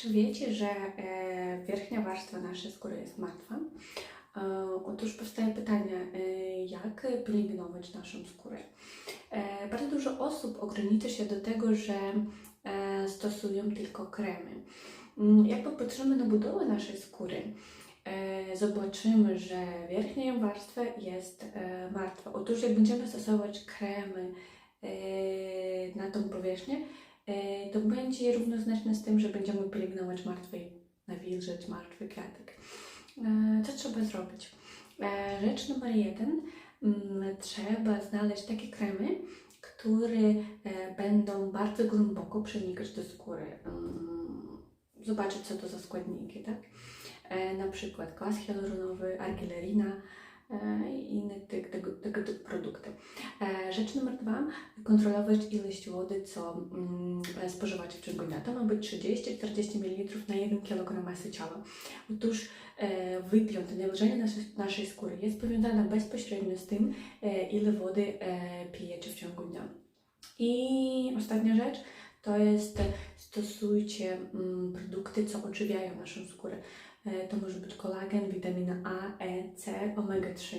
Czy wiecie, że e, wierzchnia warstwa naszej skóry jest martwa? E, otóż powstaje pytanie, e, jak pielęgnować naszą skórę? Bardzo dużo osób ogranicza się do tego, że stosują tylko kremy. Mm, Jak popatrzymy na budowę naszej skóry, zobaczymy, że wierzchnia warstwa jest martwa. Otóż jak będziemy stosować kremy na tą powierzchnię, to będzie równoznaczne z tym, że będziemy pielęgnować martwy, nawilżyć martwy kwiatek. E, Co trzeba zrobić? E, Rzecz numer jeden, mm, trzeba znaleźć takie kremy, które e, będą bardzo głęboko przenikać do skóry. Mm, Zobaczyć, co to za składniki, tak? E, Na przykład kwas hialuronowy, argilerina e, i inne tego, typu produkty. E, Rzecz numer dwa, kontrolować ilość wody, co mm, spożywać w ciągu dnia. To ma być 30-40 ml na 1 kg masy ciała. Otóż e, wypiąte nawilżenie naszej, naszej skóry jest powiązane bezpośrednio z tym, e, ile wody e, pijecie w ciągu dnia. I ostatnia rzecz to jest e, stosujcie mm, produkty, co odżywiają naszą skórę. E, To może być kolagen, witamina A, E, C, omega-3.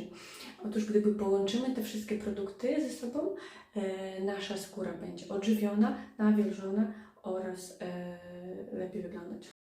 Otóż gdyby połączymy te wszystkie produkty ze sobą, e, nasza skóra będzie odżywiona, nawilżona oraz e, lepiej wyglądać.